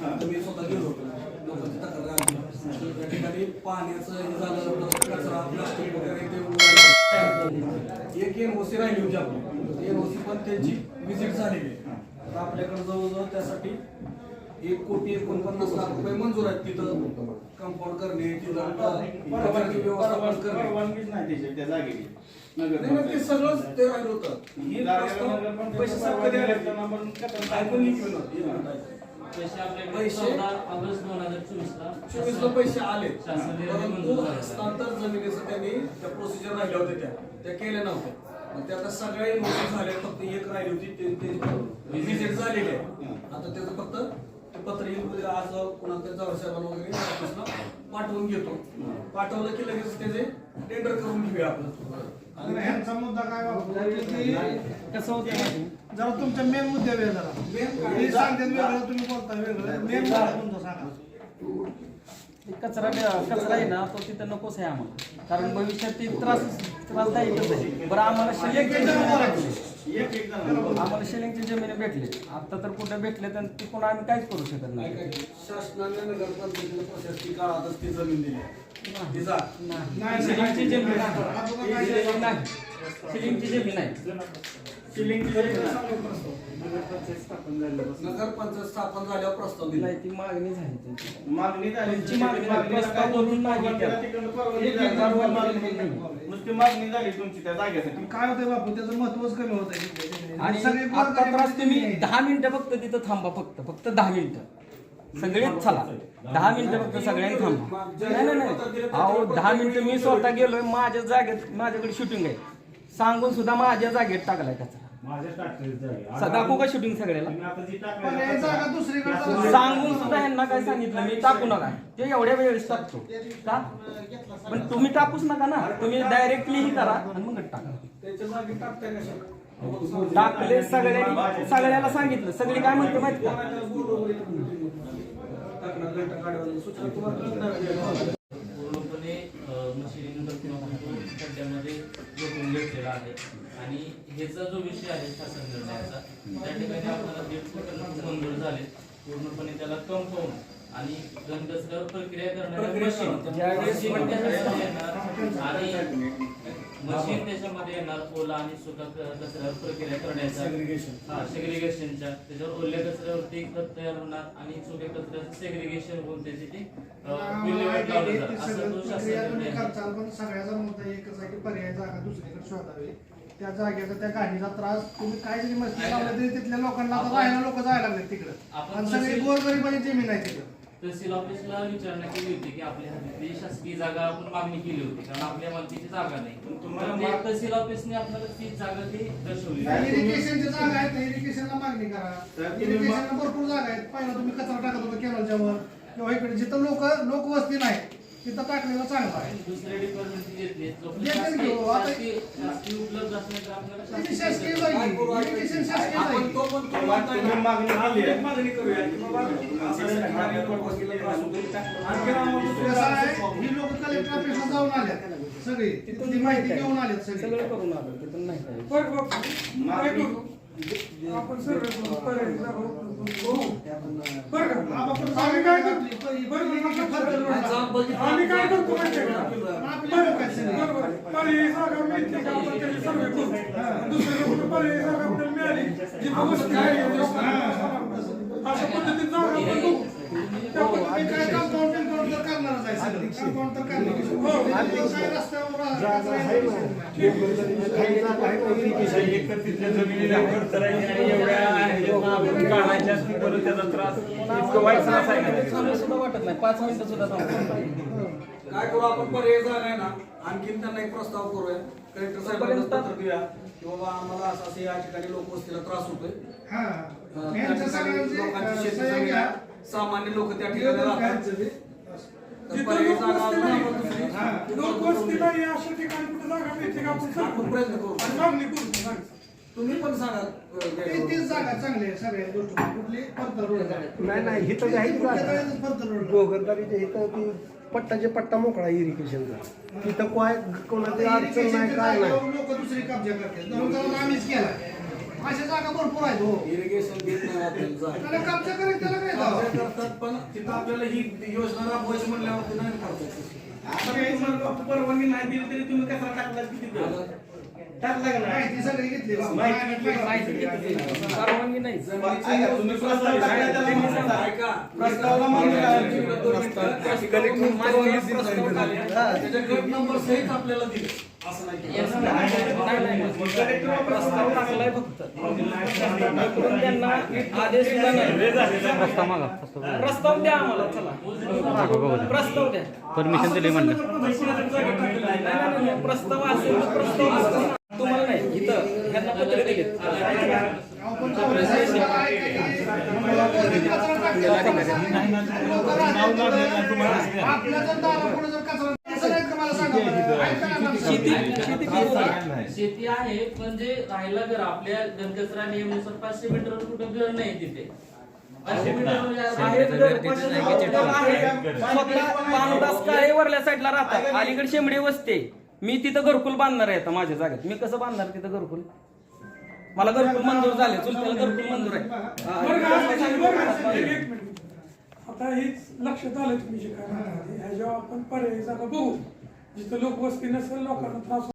मी स्वतः गेलो होतो लोकांची तक्रार आली. त्या ठिकाणी पाण्याचं हे झालं कचरा प्लास्टिक वगैरे ते. एक एनओसी राहिली होती आपली. एनओसी पण त्यांची व्हिजिट झालेली. आहे आता आपल्याकडे जवळजवळ त्यासाठी एक कोटी एकोणपन्नास लाख रुपये मंजूर आहेत तिथं. कंपाऊंड करणे तिथं ते सगळंच ते राहिलं होतं. पैसे पैसे आपल्याकडे पैसे? चौदा ऑगस्ट दोन हजार चोवीस ला चोवीस ला पैसे आले. शासन निर्णय परंतु मंजूर झाला. हस्तांतर जमिनीचं त्यांनी त्या प्रोसिजर राहिल्या होत्या त्या. त्या केल्या नव्हत्या. मग त्या आता सगळ्या नोटीस झाल्या. फक्त एक राहिली होती ते ते व्हिजिट झालेली आहे. आता त्याचं फक्त ते पत्र येईल उद्या आज तरी जावळ साहेबांना वगैरे ऑफिसला पाठवून घेतो. पाठवलं की लगेच त्याचे टेंडर करून घेऊया आपलं आणि ह्यांचा मुद्दा काय बाबा? की कसं होतं? माहिती? जरा तुमच्या मेन मुद्दे वेळ जरा. Main काय? मी सांगते वेगळं तुम्ही बोलता वेगळं. मेन मुद्दा तुमचा सांगा. ते कचरा कचरा आहे ना तो तिथं नकोच आहे आम्हाला. कारण भविष्यात ते त्रास त्रासदायकच आहे बरं आम्हाला जण आम्हाला शिलिंगची जमीन भेटली. आता तर कुठे भेटले तर ती पुन्हा आम्ही काहीच करू शकत काय नाही शासनाने नगरपंचायतीला प्रशासकीय काळातच ती जमीन दिली. आहे. ती जा. नाही, शिलिंगची जमीन नाही. आहे. आहे नगरपंचायत स्थापन झाल्यावर प्रस्ताव दिला नाही ती मागणी झाली त्यांची. मागणी झाली. मागणी प्रस्ताव मागणी परवानगी करा. तिकडनं परवानगी एक- एक झाली. परवानगी मागणी नाही. नाही. नुसती मागणी झाली तुमची त्या जागेसाठी. काय होतंय बापू त्याचं महत्वच कमी होत आहे आणि सगळे आता त्रास तुम्ही आहे. दहा मिनिटं फक्त तिथं थांबा फक्त फक्त दहा मिनिटं. सगळेच चला. दहा मिनिटं फक्त सगळ्यांनी थांबा. नाही नाही नाही. अहो दहा मिनिटं मी स्वतः गेलोय. माझ्या जागेत माझ्याकडे शूटिंग आहे. सांगून सुद्धा माझ्या जागेत टाकलाय दाखवू का शूटिंग सगळ्याला? पण हे जागा दुसरीकडे सांगून सुद्धा यांना काय सांगितलं? मी टाकू नका. ते एवढ्या वेळेस टाकतो. का? पण तुम्ही टाकूच नका ना. तुम्ही डायरेक्टली ही करा. आणि मग टाका. टाकले सगळ्यांनी सगळ्याला सांगितलं. सगळी काय म्हणते माहिती का? पूर्णपणे जोडून घेतलेला आहे. आणि ह्याचा जो विषय आहे शासन निर्णयाचा त्या ठिकाणी आपल्याला दीड मंजूर झाले. पूर्णपणे त्याला कंपाऊंड आणि घनकचऱ्यावर प्रक्रिया करणाऱ्या मशीन त्याच्यामध्ये येणार ओला आणि सुका कचऱ्यावर प्रक्रिया करण्याचा. हा सेग्रिगेशनच्या त्याच्यावर ओल्या कचऱ्यावरती खत तयार होणार आणि सुक्या कचऱ्याचं सेग्रिगेशन होऊन त्याची ती विल्हेवाट लावलं जाईल असं तो शासन पण सगळ्याचा मुद्दा एकच आहे की पर्याय जागा दुसरीकडे शोधावी. त्या जागेचा त्या गाडीचा त्रास तुम्ही काय जरी मस्ती लावलं तरी तिथल्या लोकांना आता राहायला लोक जायला लागले तिकडे. आणि सगळी गोरगरीबाची जमीन आहे तिकडे तहसील ऑफिसला विचारणा केली होती की आपल्या हद्दीतली शासकीय जागा आपण मागणी केली होती कारण आपल्या मालकीची जागा नाही. तुम्हाला तर ते मा- तहसील ऑफिसने आपल्याला ती जागा ती दर्शवली. इरिगेशनची जागा आहेत ना इरिगेशनला मागणी करा. तर तुम्ही इरिगेशनला भरपूर जागा आहेत. पहिला तुम्ही कचरा टाकत होता केरळच्या वर. किंवा इकडे जिथं लोक लोकवस्ती नाही. तिथं टाकलेलं चांगलं आहे. दुसऱ्या शासकीय शासकीय उपलब्ध आपल्याला शासकीय. जागी शासकीय आपण जागी तो पण तो तुम्ही म्हणताय ना, मागणी केली आहे. आपण मागणी करूया. की बाबा असं असं ठिकाणी लोकवस्तीला त्रास होतो. आणखी आम्हाला दुसऱ्या कसं आहे जागेत ही लोक कलेक्टर ऑफिसला जाऊन आल्यात. सगळी. तिथली माहिती घेऊन आल्यात सगळी. सगळं करून आलं ते पण नाही काय मागणी आम्ही काय का? आपली लोक आहेत सगळी. बरोबर. पर्यायी जागा मिळते का आपण त्याची सर्वे करू. कुठं पर्यायी जागा आपल्याला मिळाली, जिथं एकत्रित जमिनीला खर्च राहील आणि एवढ्या ह्याच्यातनं आपण काढायच्या असतील परत त्याचा त्रास इतकं वाईट त्रास आहे का त्याचा? चांगलं सुद्धा वाटत नाही पाच मिनिटं सुद्धा थांबतो काय करू आपण पर्याय आहे ना आणखीन त्यांना एक प्रस्ताव करूया कलेक्टर साहेबांना पत्र देऊया की बाबा आम्हाला असं असं या ठिकाणी लोकवस्तीला त्रास होतोय हा. लोकांची शेती. सामान्य लोक त्या ठिकाणी राहतात पर्यायी जागा लोकवस्ती अजून नाही, आपण दुसरी- लोकवस्ती नाही. अशा ठिकाणी कुठं जागा मिळते का आपण आपण सांगू. प्रयत्न करू. आणि मागणी करू जागा. तुम्ही पण सांगा अं, ती- द्यायला. तीच जागा चांगली आहे सगळ्या गोष्टी. कुठली? परतर रोड. नाही नाही ही तर आहे जागा परतर रोड? गोगरदारीच्या इथं ती पट्टाचे पट्टा मोकळा इरिगेशनचा तिथं काय कोणाची अडचण नाही काय नाही. लोक दुसरी कब्जा करतात. म्हणून जाऊन आम्हीच केला. अशा जागा भरपूर आहेत हो. इरिगेशन घेत नाही आपल्याला जागा. त्याला कब्जा करेल त्याला काय जावं? करतात पण तिथं आपल्याला ही योजना राबवायची म्हणल्यावरती नाही करतात आता परवानगी नाही दिली तरी तुम्ही कचरा टाकला किती दिवस? टाकला का नाही? माहिती सगळी घेतली माहिती? परवानगी नाही. ऐका, तुम्ही प्रस्ताव टाकला त्याला मान्यता आहे. ऐका प्रस्तावाला मान्यता आहे. त्याच्या गट नंबर सहित आपल्याला दिले. असं नाही. प्रस्ताव टाकलाय फक्त त्यांना आदेश नाही प्रस्ताव द्या आम्हाला चला प्रस्ताव द्या परमिशन दिली म्हणलं. प्रस्ताव असेल प्रस्ताव तुम्हाला नाही इथं त्यांना पत्र दिलेत आपल्या जर आपण जर का मला सांगा बरं. ऐका ना आमचं. शेती शेती पिकवतात. शेती आहे पण जे राहिला घर आपल्या घनकचरा नियमानुसार पाचशे मीटर कुठं घर नाही तिथे. पाचशे मीटर म्हणजे आहेत घर, पाचशे हॉस्पिटल आहे. स्वतः पानदास काळे वरल्या साईडला राहतात. अलीकडे शेंबडी वसते. मी तिथं घरकुल बांधणार आहे आता माझ्या जागेत. मी कसं बांधणार तिथं घरकुल? मला घरकुल मंजूर झाले. चुलत्याला घरकुल मंजूर आहे. बरं का, असं झालं, बरं का? एक एक मिनिट. आता हेच लक्षात आलं तुम्ही जे काय म्हणता ते. ह्याच्यावर आपण पर्यायी जागा बघू. जिथं लोकवस्ती नसेल लोकांना त्रास